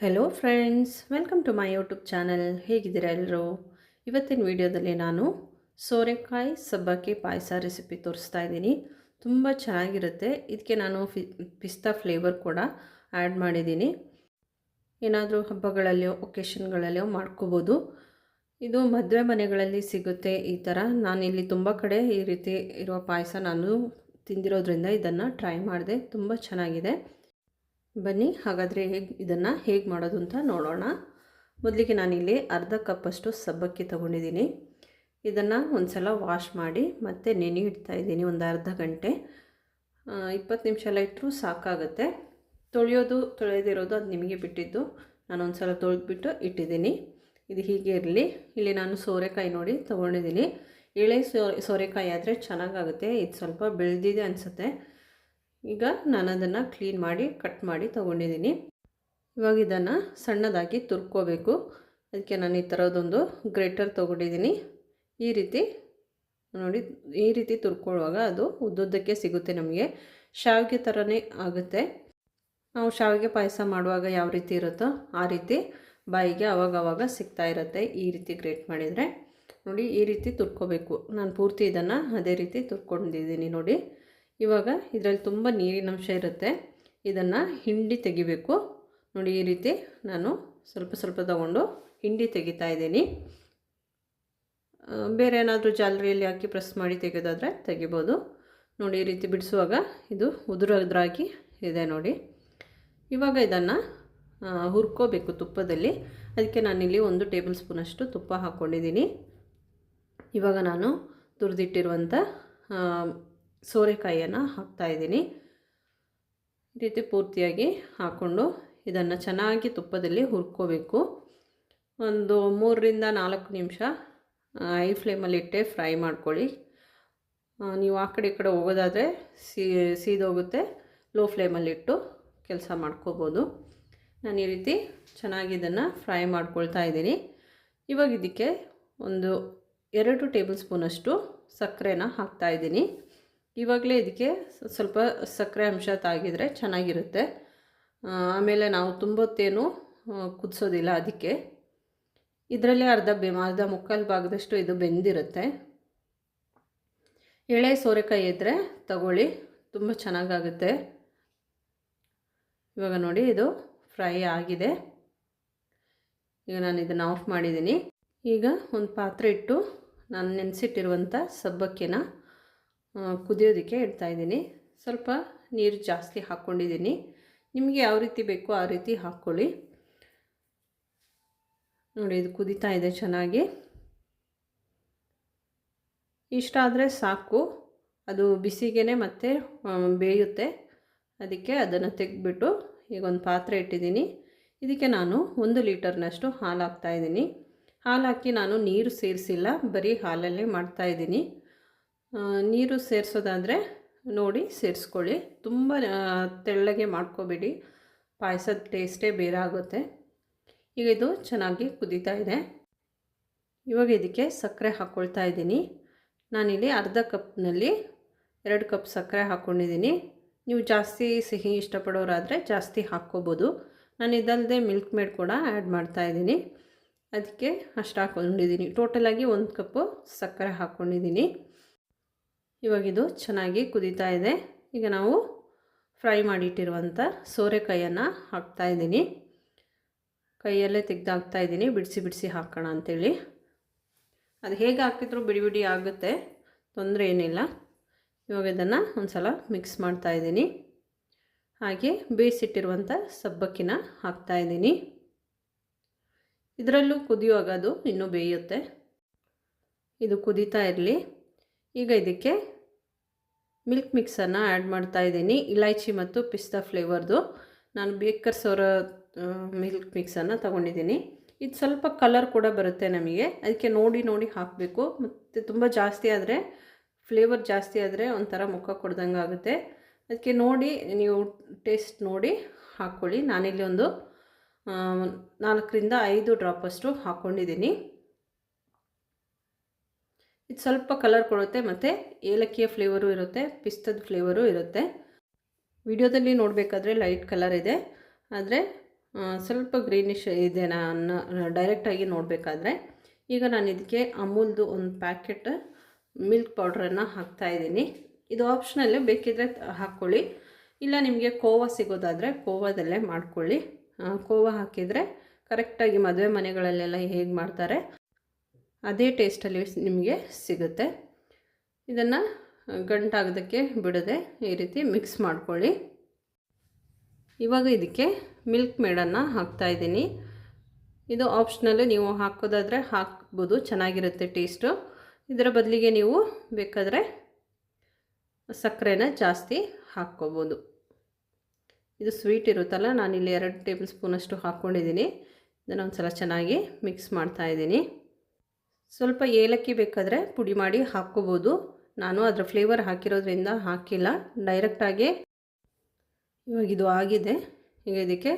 Hello friends welcome to my YouTube channel ಹೇಗಿದ್ದೀರಾ ಎಲ್ಲರೂ? ಇವತ್ತಿನ ವಿಡಿಯೋದಲ್ಲಿ ನಾನು ಸೋರೆಕಾಯಿ ಸಬ್ಬಕ್ಕಿ ಪಾಯಸ ರೆಸಿಪಿ ತೋರಿಸ್ತಾ ಇದ್ದೀನಿ. ತುಂಬ ಚೆನ್ನಾಗಿರುತ್ತೆ. ಇದಕ್ಕೆ ನಾನು ಪಿಸ್ತಾ ಫ್ಲೇವರ್ ಕೂಡ ಆ್ಯಡ್ ಮಾಡಿದ್ದೀನಿ. ಏನಾದರೂ ಹಬ್ಬಗಳಲ್ಲಿಯೋ ಒಕೇಶನ್ಗಳಲ್ಲಿಯೋ ಮಾಡ್ಕೋಬೋದು. ಇದು ಮದುವೆ ಮನೆಗಳಲ್ಲಿ ಸಿಗುತ್ತೆ ಈ ಥರ. ಇಲ್ಲಿ ತುಂಬ ಕಡೆ ಈ ರೀತಿ ಇರುವ ಪಾಯಸ ನಾನು ತಿಂದಿರೋದ್ರಿಂದ ಇದನ್ನು ಟ್ರೈ ಮಾಡಿದೆ. ತುಂಬ ಚೆನ್ನಾಗಿದೆ. ಬನ್ನಿ, ಹಾಗಾದರೆ ಹೇಗೆ ಇದನ್ನು ಹೇಗೆ ಮಾಡೋದು ಅಂತ ನೋಡೋಣ. ಮೊದಲಿಗೆ ನಾನಿಲ್ಲಿ ಅರ್ಧ ಕಪ್ಪಷ್ಟು ಸಬ್ಬಕ್ಕಿ ತೊಗೊಂಡಿದ್ದೀನಿ. ಇದನ್ನು ಒಂದು ಸಲ ವಾಶ್ ಮಾಡಿ ಮತ್ತು ನೆನೆ ಇಡ್ತಾ ಇದ್ದೀನಿ ಒಂದು ಅರ್ಧ ಗಂಟೆ. ಇಪ್ಪತ್ತು ನಿಮಿಷ ಎಲ್ಲ ಇಟ್ಟರೂ ಸಾಕಾಗುತ್ತೆ. ತೊಳೆಯೋದು, ತೊಳೆದಿರೋದು ಅದು ನಿಮಗೆ ಬಿಟ್ಟಿದ್ದು. ನಾನು ಒಂದು ಸಲ ತೊಳೆದ್ಬಿಟ್ಟು ಇಟ್ಟಿದ್ದೀನಿ. ಇದು ಹೀಗೆ ಇರಲಿ. ಇಲ್ಲಿ ನಾನು ಸೋರೆಕಾಯಿ ನೋಡಿ ತೊಗೊಂಡಿದ್ದೀನಿ. ಎಳೆ ಸೋ, ಸೋರೆಕಾಯಿ ಆದರೆ ಚೆನ್ನಾಗಾಗುತ್ತೆ. ಇದು ಸ್ವಲ್ಪ ಬೆಳೆದಿದೆ ಅನಿಸುತ್ತೆ. ಈಗ ನಾನು ಅದನ್ನು ಕ್ಲೀನ್ ಮಾಡಿ, ಕಟ್ ಮಾಡಿ ತೊಗೊಂಡಿದ್ದೀನಿ. ಇವಾಗ ಇದನ್ನು ಸಣ್ಣದಾಗಿ ತುರ್ಕೋಬೇಕು. ಅದಕ್ಕೆ ನಾನು ಈ ಥರದೊಂದು ಗ್ರೇಟರ್ ತೊಗೊಂಡಿದ್ದೀನಿ. ಈ ರೀತಿ, ನೋಡಿ, ಈ ರೀತಿ ತುರ್ಕೊಳ್ಳುವಾಗ ಅದು ಉದ್ದುದ್ದಕ್ಕೆ ಸಿಗುತ್ತೆ ನಮಗೆ. ಶಾವಿಗೆ ಥರನೇ ಆಗುತ್ತೆ. ನಾವು ಶಾವಿಗೆ ಪಾಯಸ ಮಾಡುವಾಗ ಯಾವ ರೀತಿ ಇರುತ್ತೋ ಆ ರೀತಿ ಬಾಯಿಗೆ ಅವಾಗವಾಗ ಸಿಗ್ತಾ ಇರುತ್ತೆ ಈ ರೀತಿ ಗ್ರೇಟ್ ಮಾಡಿದರೆ. ನೋಡಿ, ಈ ರೀತಿ ತುರ್ಕೋಬೇಕು. ನಾನು ಪೂರ್ತಿ ಇದನ್ನು ಅದೇ ರೀತಿ ತುರ್ಕೊಂಡಿದ್ದೀನಿ ನೋಡಿ. ಇವಾಗ ಇದರಲ್ಲಿ ತುಂಬ ನೀರಿನಂಶ ಇರುತ್ತೆ. ಇದನ್ನು ಹಿಂಡಿ ತೆಗಿಬೇಕು. ನೋಡಿ, ಈ ರೀತಿ ನಾನು ಸ್ವಲ್ಪ ಸ್ವಲ್ಪ ತಗೊಂಡು ಹಿಂಡಿ ತೆಗಿತಾ ಇದ್ದೀನಿ. ಬೇರೆ ಏನಾದರೂ ಜಾಲರಿಯಲ್ಲಿ ಹಾಕಿ ಪ್ರೆಸ್ ಮಾಡಿ ತೆಗೆಯೋದಾದರೆ ತೆಗಿಬೋದು. ನೋಡಿ, ಈ ರೀತಿ ಬಿಡಿಸುವಾಗ ಇದು ಉದುರದ್ರಾಗಿ ಇದೆ ನೋಡಿ. ಇವಾಗ ಇದನ್ನು ಹುರ್ಕೋಬೇಕು ತುಪ್ಪದಲ್ಲಿ. ಅದಕ್ಕೆ ನಾನಿಲ್ಲಿ ಒಂದು ಟೇಬಲ್ ಸ್ಪೂನಷ್ಟು ತುಪ್ಪ ಹಾಕ್ಕೊಂಡಿದ್ದೀನಿ ಇವಾಗ ನಾನು ತುರಿದಿಟ್ಟಿರುವಂಥ ಸೋರೆಕಾಯಿಯನ್ನು ಹಾಕ್ತಾಯಿದ್ದೀನಿ ಈ ರೀತಿ ಪೂರ್ತಿಯಾಗಿ ಹಾಕ್ಕೊಂಡು ಇದನ್ನು ಚೆನ್ನಾಗಿ ತುಪ್ಪದಲ್ಲಿ ಹುರ್ಕೋಬೇಕು. ಒಂದು ಮೂರರಿಂದ ನಾಲ್ಕು ನಿಮಿಷ ಐ ಫ್ಲೇಮಲ್ಲಿಟ್ಟೆ ಫ್ರೈ ಮಾಡ್ಕೊಳ್ಳಿ. ನೀವು ಆ ಕಡೆ ಈ ಕಡೆ ಹೋಗೋದಾದರೆ ಸೀದೋಗುತ್ತೆ ಲೋ ಫ್ಲೇಮಲ್ಲಿಟ್ಟು ಕೆಲಸ ಮಾಡ್ಕೋಬೋದು. ನಾನು ಈ ರೀತಿ ಚೆನ್ನಾಗಿ ಇದನ್ನು ಫ್ರೈ ಮಾಡ್ಕೊಳ್ತಾ ಇದ್ದೀನಿ. ಇವಾಗ ಇದಕ್ಕೆ ಒಂದು ಎರಡು ಟೇಬಲ್ ಸ್ಪೂನಷ್ಟು ಸಕ್ಕರೆನ ಹಾಕ್ತಾಯಿದ್ದೀನಿ ಇವಾಗಲೇ ಇದಕ್ಕೆ ಸ್ವಲ್ಪ ಸಕ್ಕರೆ ಅಂಶ ತಾಗಿದರೆ ಚೆನ್ನಾಗಿರುತ್ತೆ. ಆಮೇಲೆ ನಾವು ತುಂಬೊತ್ತೇನು ಕುದಿಸೋದಿಲ್ಲ ಅದಕ್ಕೆ. ಇದರಲ್ಲಿ ಅರ್ಧ ಬೆ ಅರ್ಧ ಮುಕ್ಕಾಲು ಭಾಗದಷ್ಟು ಇದು ಬೆಂದಿರುತ್ತೆ. ಎಳೆ ಸೋರೆಕಾಯಿ ಇದ್ದರೆ ತಗೊಳ್ಳಿ, ತುಂಬ ಚೆನ್ನಾಗಾಗುತ್ತೆ. ಇವಾಗ ನೋಡಿ, ಇದು ಫ್ರೈ ಆಗಿದೆ. ಈಗ ನಾನು ಇದನ್ನು ಆಫ್ ಮಾಡಿದ್ದೀನಿ. ಈಗ ಒಂದು ಪಾತ್ರೆ ಇಟ್ಟು, ನಾನು ನೆನೆಸಿಟ್ಟಿರುವಂಥ ಸಬ್ಬಕ್ಕಿನ ಕುದಿಯೋದಕ್ಕೆ ಇಡ್ತಾಯಿದ್ದೀನಿ ಸ್ವಲ್ಪ ನೀರು ಜಾಸ್ತಿ ಹಾಕ್ಕೊಂಡಿದ್ದೀನಿ. ನಿಮಗೆ ಯಾವ ರೀತಿ ಬೇಕೋ ಆ ರೀತಿ ಹಾಕ್ಕೊಳ್ಳಿ. ನೋಡಿ, ಇದು ಕುದೀತಾ ಇದೆ ಚೆನ್ನಾಗಿ. ಇಷ್ಟ ಆದರೆ ಸಾಕು. ಅದು ಬಿಸಿಗೆ ಮತ್ತೆ ಬೇಯುತ್ತೆ. ಅದಕ್ಕೆ ಅದನ್ನು ತೆಗೆದ್ಬಿಟ್ಟು ಈಗ ಒಂದು ಪಾತ್ರೆ ಇಟ್ಟಿದ್ದೀನಿ. ಇದಕ್ಕೆ ನಾನು ಒಂದು ಲೀಟರ್ನಷ್ಟು ಹಾಲು ಹಾಕ್ತಾಯಿದ್ದೀನಿ ಹಾಲು ಹಾಕಿ ನಾನು ನೀರು ಸೇರಿಸಿಲ್ಲ. ಬರೀ ಹಾಲಲ್ಲೇ ಮಾಡ್ತಾಯಿದ್ದೀನಿ ನೀರು ಸೇರಿಸೋದಾದರೆ ನೋಡಿ ಸೇರಿಸ್ಕೊಳ್ಳಿ. ತುಂಬ ತೆಳ್ಳಗೆ ಮಾಡ್ಕೋಬೇಡಿ. ಪಾಯಸದ ಟೇಸ್ಟೇ ಬೇರೆ ಆಗುತ್ತೆ. ಈಗ ಇದು ಚೆನ್ನಾಗಿ ಕುದೀತಾ ಇದೆ. ಇವಾಗ ಇದಕ್ಕೆ ಸಕ್ಕರೆ ಹಾಕ್ಕೊಳ್ತಾ ಇದ್ದೀನಿ. ನಾನಿಲ್ಲಿ ಅರ್ಧ ಕಪ್ನಲ್ಲಿ ಎರಡು ಕಪ್ ಸಕ್ಕರೆ ಹಾಕ್ಕೊಂಡಿದ್ದೀನಿ ನೀವು ಜಾಸ್ತಿ ಸಿಹಿ ಇಷ್ಟಪಡೋರಾದರೆ ಜಾಸ್ತಿ ಹಾಕ್ಕೋಬೋದು. ನಾನು ಇದಲ್ಲದೆ ಮಿಲ್ಕ್ ಮೇಡ್ ಕೂಡ ಆ್ಯಡ್ ಮಾಡ್ತಾಯಿದ್ದೀನಿ ಅದಕ್ಕೆ ಅಷ್ಟು ಹಾಕ್ಕೊಂಡಿದ್ದೀನಿ ಟೋಟಲಾಗಿ ಒಂದು ಕಪ್ಪು ಸಕ್ಕರೆ ಹಾಕ್ಕೊಂಡಿದ್ದೀನಿ ಇವಾಗಿದು ಚೆನ್ನಾಗಿ ಕುದೀತಾ ಇದೆ. ಈಗ ನಾವು ಫ್ರೈ ಮಾಡಿಟ್ಟಿರುವಂಥ ಸೋರೆಕಾಯನ್ನು ಹಾಕ್ತಾಯಿದ್ದೀನಿ ಕೈಯಲ್ಲೇ ತೆಗೆದು ಇದ್ದೀನಿ. ಬಿಡಿಸಿ ಬಿಡಿಸಿ ಹಾಕೋಣ ಅಂಥೇಳಿ ಅದು ಹೇಗೆ ಹಾಕಿದ್ರೂ ಬಿಡಿ ಬಿಡಿ ಆಗುತ್ತೆ. ತೊಂದರೆ ಏನಿಲ್ಲ. ಇವಾಗ ಇದನ್ನು ಒಂದು ಸಲ ಮಿಕ್ಸ್ ಮಾಡ್ತಾಯಿದ್ದೀನಿ ಹಾಗೆ ಬೇಯಿಸಿಟ್ಟಿರುವಂಥ ಸಬ್ಬಕ್ಕಿನ ಹಾಕ್ತಾಯಿದ್ದೀನಿ ಇದರಲ್ಲೂ ಕುದಿಯುವಾಗ ಅದು ಇನ್ನೂ ಬೇಯುತ್ತೆ. ಇದು ಕುದೀತಾ ಇರಲಿ. ಈಗ ಇದಕ್ಕೆ ಮಿಲ್ಕ್ ಮಿಕ್ಸನ್ನು ಆ್ಯಡ್ ಮಾಡ್ತಾ ಇದ್ದೀನಿ. ಇಲೈಚಿ ಮತ್ತು ಪಿಸ್ತಾ ಫ್ಲೇವರ್ದು. ನಾನು ಬೇಕರ್ಸ್ ಅವರ ಮಿಲ್ಕ್ ಮಿಕ್ಸನ್ನು ತೊಗೊಂಡಿದ್ದೀನಿ. ಇದು ಸ್ವಲ್ಪ ಕಲರ್ ಕೂಡ ಬರುತ್ತೆ ನಮಗೆ. ಅದಕ್ಕೆ ನೋಡಿ ನೋಡಿ ಹಾಕಬೇಕು. ಮತ್ತು ತುಂಬ ಜಾಸ್ತಿ ಆದರೆ, ಫ್ಲೇವರ್ ಜಾಸ್ತಿ ಆದರೆ ಒಂಥರ ಮುಖ ಕೊಡ್ದಂಗೆ ಆಗುತ್ತೆ. ಅದಕ್ಕೆ ನೋಡಿ, ನೀವು ಟೇಸ್ಟ್ ನೋಡಿ ಹಾಕ್ಕೊಳ್ಳಿ. ನಾನಿಲ್ಲಿ ಒಂದು ನಾಲ್ಕರಿಂದ ಐದು ಡ್ರಾಪಷ್ಟು ಹಾಕ್ಕೊಂಡಿದ್ದೀನಿ. ಇದು ಸ್ವಲ್ಪ ಕಲರ್ ಕೊಡುತ್ತೆ, ಮತ್ತು ಏಲಕ್ಕಿಯ ಫ್ಲೇವರು ಇರುತ್ತೆ, ಪಿಸ್ತದ ಫ್ಲೇವರು ಇರುತ್ತೆ. ವಿಡಿಯೋದಲ್ಲಿ ನೋಡಬೇಕಾದ್ರೆ ಲೈಟ್ ಕಲರ್ ಇದೆ. ಆದರೆ ಸ್ವಲ್ಪ ಗ್ರೀನಿಶ್ ಇದೆ ನಾನು ಡೈರೆಕ್ಟಾಗಿ ನೋಡಬೇಕಾದ್ರೆ, ಈಗ ನಾನು ಇದಕ್ಕೆ ಅಮೂಲ್ದು ಒಂದು ಪ್ಯಾಕೆಟ್ ಮಿಲ್ಕ್ ಪೌಡ್ರನ್ನು ಹಾಕ್ತಾಯಿದ್ದೀನಿ ಇದು ಆಪ್ಷನಲ್ಲೇ ಬೇಕಿದ್ರೆ ಹಾಕ್ಕೊಳ್ಳಿ ಇಲ್ಲ ನಿಮಗೆ ಕೋವಾ ಸಿಗೋದಾದರೆ ಕೋವಾದಲ್ಲೇ ಮಾಡ್ಕೊಳ್ಳಿ. ಕೋವಾ ಹಾಕಿದರೆ ಕರೆಕ್ಟಾಗಿ ಮದುವೆ ಮನೆಗಳಲ್ಲೆಲ್ಲ ಹೇಗೆ ಮಾಡ್ತಾರೆ? ಅದೇ ಟೇಸ್ಟಲ್ಲಿ ನಿಮಗೆ ಸಿಗುತ್ತೆ. ಇದನ್ನು ಗಂಟಾಗೋದಕ್ಕೆ ಬಿಡದೆ ಈ ರೀತಿ ಮಿಕ್ಸ್ ಮಾಡ್ಕೊಳ್ಳಿ. ಇವಾಗ ಇದಕ್ಕೆ ಮಿಲ್ಕ್ ಮೇಡನ್ನು ಹಾಕ್ತಾಯಿದ್ದೀನಿ ಇದು ಆಪ್ಷನಲ್ಲು ನೀವು ಹಾಕೋದಾದರೆ ಹಾಕ್ಬೋದು, ಚೆನ್ನಾಗಿರುತ್ತೆ ಟೇಸ್ಟು. ಇದರ ಬದಲಿಗೆ ನೀವು ಬೇಕಾದರೆ ಸಕ್ಕರೆನ ಜಾಸ್ತಿ ಹಾಕ್ಕೋಬೋದು. ಇದು ಸ್ವೀಟ್ ಇರುತ್ತಲ್ಲ, ನಾನಿಲ್ಲಿ ಎರಡು ಟೇಬಲ್ ಸ್ಪೂನಷ್ಟು ಹಾಕ್ಕೊಂಡಿದ್ದೀನಿ. ಇದನ್ನು ಒಂದು ಸಲ ಚೆನ್ನಾಗಿ ಮಿಕ್ಸ್ ಮಾಡ್ತಾಯಿದ್ದೀನಿ ಸ್ವಲ್ಪ ಏಲಕ್ಕಿ ಬೇಕಾದರೆ ಪುಡಿ ಮಾಡಿ ಹಾಕ್ಕೋಬೋದು. ನಾನು ಅದರ ಫ್ಲೇವರ್ ಹಾಕಿರೋದ್ರಿಂದ ಹಾಕಿಲ್ಲ. ಡೈರೆಕ್ಟಾಗಿ ಇವಾಗ ಇದು ಆಗಿದೆ. ಈಗ ಇದಕ್ಕೆ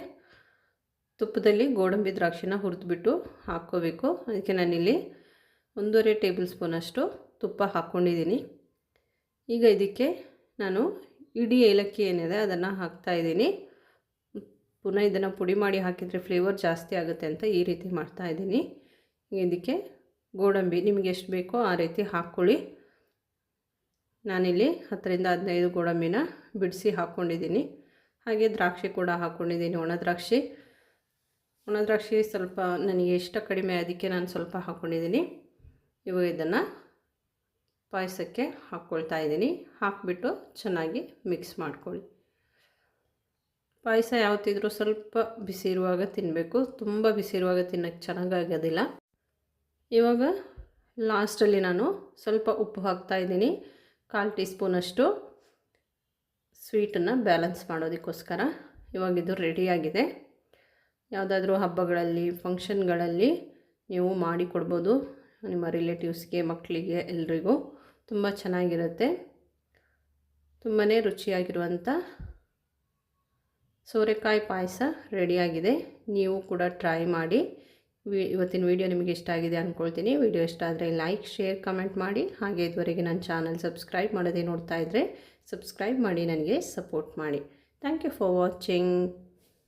ತುಪ್ಪದಲ್ಲಿ ಗೋಡಂಬಿ ದ್ರಾಕ್ಷಿನ ಹುರಿದ್ಬಿಟ್ಟು ಹಾಕ್ಕೋಬೇಕು. ಅದಕ್ಕೆ ನಾನಿಲ್ಲಿ ಒಂದೂವರೆ ಟೇಬಲ್ ಸ್ಪೂನಷ್ಟು ತುಪ್ಪ ಹಾಕ್ಕೊಂಡಿದ್ದೀನಿ. ಈಗ ಇದಕ್ಕೆ ನಾನು ಇಡೀ ಏಲಕ್ಕಿ ಏನಿದೆ ಅದನ್ನು ಹಾಕ್ತಾಯಿದ್ದೀನಿ ಪುನಃ ಇದನ್ನು ಪುಡಿ ಮಾಡಿ ಹಾಕಿದರೆ ಫ್ಲೇವರ್ ಜಾಸ್ತಿ ಆಗುತ್ತೆ ಅಂತ ಈ ರೀತಿ ಮಾಡ್ತಾಯಿದ್ದೀನಿ ಇದಕ್ಕೆ ಗೋಡಂಬಿ ನಿಮಗೆ ಎಷ್ಟು ಬೇಕೋ ಆ ರೀತಿ ಹಾಕ್ಕೊಳ್ಳಿ. ನಾನಿಲ್ಲಿ ಹತ್ತರಿಂದ ಹದಿನೈದು ಗೋಡಂಬಿನ ಬಿಡಿಸಿ ಹಾಕ್ಕೊಂಡಿದ್ದೀನಿ. ಹಾಗೆ ದ್ರಾಕ್ಷಿ ಕೂಡ ಹಾಕ್ಕೊಂಡಿದ್ದೀನಿ. ಒಣ ದ್ರಾಕ್ಷಿ. ಒಣ ದ್ರಾಕ್ಷಿ ಸ್ವಲ್ಪ ನನಗೆ ಇಷ್ಟ ಕಡಿಮೆ, ಅದಕ್ಕೆ ನಾನು ಸ್ವಲ್ಪ ಹಾಕ್ಕೊಂಡಿದ್ದೀನಿ. ಇವಾಗ ಇದನ್ನು ಪಾಯಸಕ್ಕೆ ಹಾಕ್ಕೊಳ್ತಾ ಇದ್ದೀನಿ. ಹಾಕ್ಬಿಟ್ಟು ಚೆನ್ನಾಗಿ ಮಿಕ್ಸ್ ಮಾಡ್ಕೊಳ್ಳಿ. ಪಾಯಸ ಯಾವತ್ತಿದ್ರೂ ಸ್ವಲ್ಪ ಬಿಸಿ ಇರುವಾಗ ತಿನ್ನಬೇಕು ತುಂಬ ಬಿಸಿ ಇರುವಾಗ ತಿನ್ನೋಕ್ಕೆ ಚೆನ್ನಾಗಾಗೋದಿಲ್ಲ. ಇವಾಗ ಲಾಸ್ಟಲ್ಲಿ ನಾನು ಸ್ವಲ್ಪ ಉಪ್ಪು ಹಾಕ್ತಾ ಇದ್ದೀನಿ. ಕಾಲು ಟೀ ಸ್ಪೂನಷ್ಟು ಸ್ವೀಟನ್ನು ಬ್ಯಾಲೆನ್ಸ್ ಮಾಡೋದಕ್ಕೋಸ್ಕರ. ಇವಾಗ ಇದು ರೆಡಿಯಾಗಿದೆ. ಯಾವುದಾದ್ರೂ ಹಬ್ಬಗಳಲ್ಲಿ, ಫಂಕ್ಷನ್ಗಳಲ್ಲಿ ನೀವು ಮಾಡಿ ಕೊಡ್ಬೋದು. ನಿಮ್ಮ ರಿಲೇಟಿವ್ಸ್ಗೆ, ಮಕ್ಕಳಿಗೆ, ಎಲ್ರಿಗೂ ತುಂಬ ಚೆನ್ನಾಗಿರುತ್ತೆ. ತುಂಬಾ ರುಚಿಯಾಗಿರುವಂಥ ಸೋರೆಕಾಯಿ ಪಾಯಸ ರೆಡಿಯಾಗಿದೆ. ನೀವು ಕೂಡ ಟ್ರೈ ಮಾಡಿ. ಇವತ್ತಿನ ವಿಡಿಯೋ ನಿಮಗೆ ಇಷ್ಟ ಆಗಿದೆ ಅಂದ್ಕೊಳ್ತೀನಿ ವಿಡಿಯೋ ಇಷ್ಟ ಆದರೆ ಲೈಕ್, ಶೇರ್, ಕಮೆಂಟ್ ಮಾಡಿ. ಹಾಗೆ ಇದುವರೆಗೆ ನನ್ನ ಚಾನಲ್ ಸಬ್ಸ್ಕ್ರೈಬ್ ಮಾಡೋದೇ ನೋಡ್ತಾ ಇದ್ದರೆ ಸಬ್ಸ್ಕ್ರೈಬ್ ಮಾಡಿ, ನನಗೆ ಸಪೋರ್ಟ್ ಮಾಡಿ. Thank you for watching.